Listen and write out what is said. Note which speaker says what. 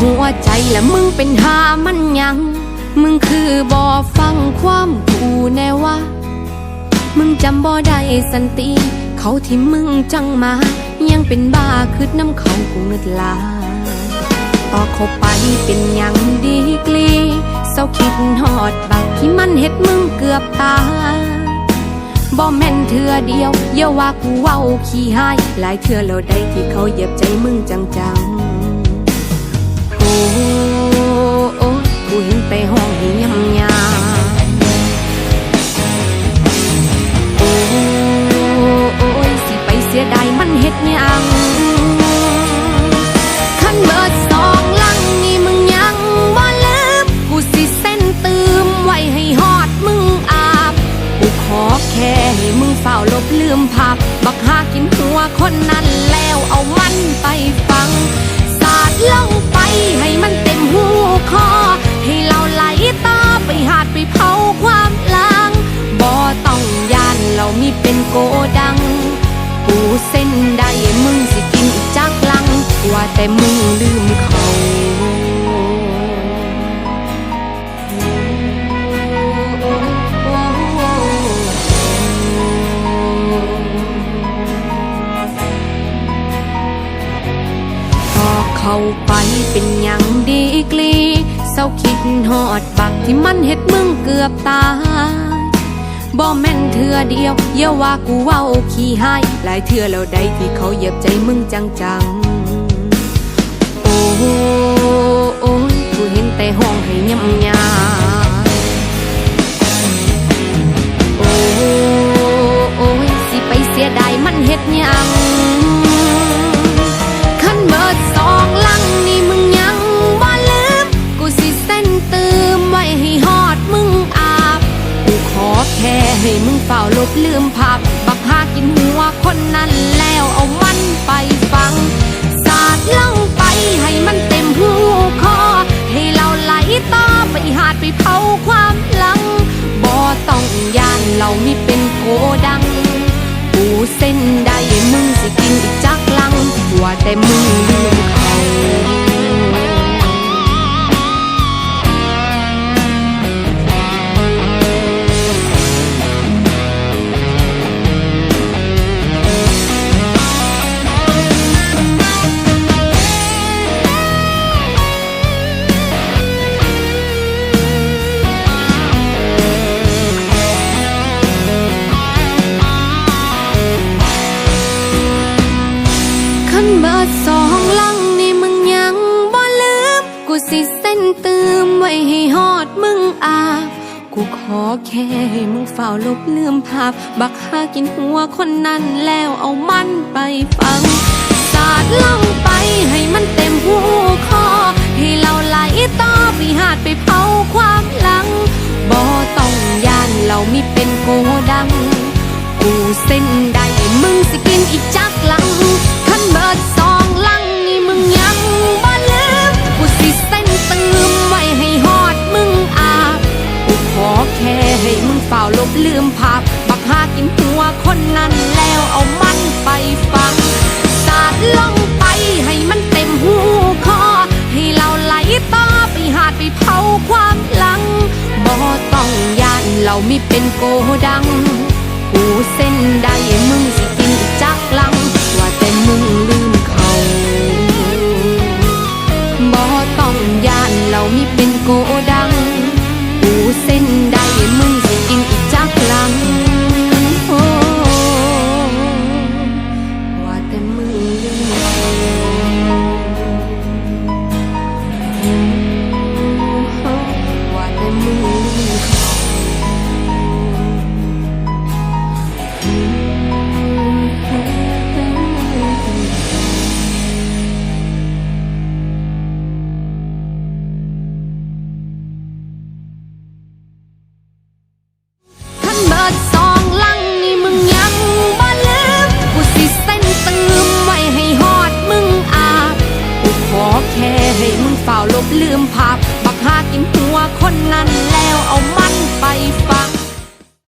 Speaker 1: หัวใจและมึงเป็นหามันยัง มึงคือบอฟังความกูแน่ว่ามึงจำบ่ได้สันติ เขาที่มึงจังมา ยังเป็นบ้าคืดน้ำเขากูเงึดลาต่อเขาไปเป็นยังดีกลีเศร้าคิดหอดบักที่มันเฮ็ดมึงเกือบตายบ่แม่นเธอเดียวอย่าว่ากูเว้าขี้หายหลายเธอแล้วได้ที่เขาเหยียบใจมึงจังๆ ลบลืมภาพบักหากินหัวคนนั้นแล้วเอามันไปฟัง สาดลงไปให้มันเต็มหูคอ ให้เราไหลต่อไปหาดไปเผาความล้างบ่ต้องยานเรามีเป็นโกดัง กูเส้นได้มึงสิกินอีกจักลัง ว่าแต่มึงลืมเขา ไปเป็นอยังดีกลีเศร้าคิดหอดบักที่มันเห็ดมึงเกือบตายบ่แม่นเถื่อเดียวเยาว่ากูเว้าขี้หายหลายเถื่อแล้วใดที่เขาเหยียบใจมึงจังๆโอ้โอ้กูเห็นแต่ห้องให้ยำยา สิเส้นตืมไว้ให้ฮอดมึงอาบกูขอแค่ให้มึงเฝ้าลบลืมภาพ บักหากินหัวคนนั้นแล้วเอามันไปฟัง สาดลงไปให้มันเต็มหูคอ ให้เราไหลต่อไปหาดไปเผาความหลังบ่ต้องยานเรามีเป็นโกดัง กูเส้นได้มึงสิกินอีกจักลังคันเบิดสองลังนี่มึงยังบ่ ลบลืมภาพบักหากินหัวคนนั้นแล้วเอามันไปฟัง สาดลงไปให้มันเต็มหูคอ ให้เราไหลต่อไปหาดไปเผาความหลังบ่ต้องยานเรามีเป็นโกดังกูเส้นได้มึงสิกินจักลัง ว่าแต่มึงลืม ไว้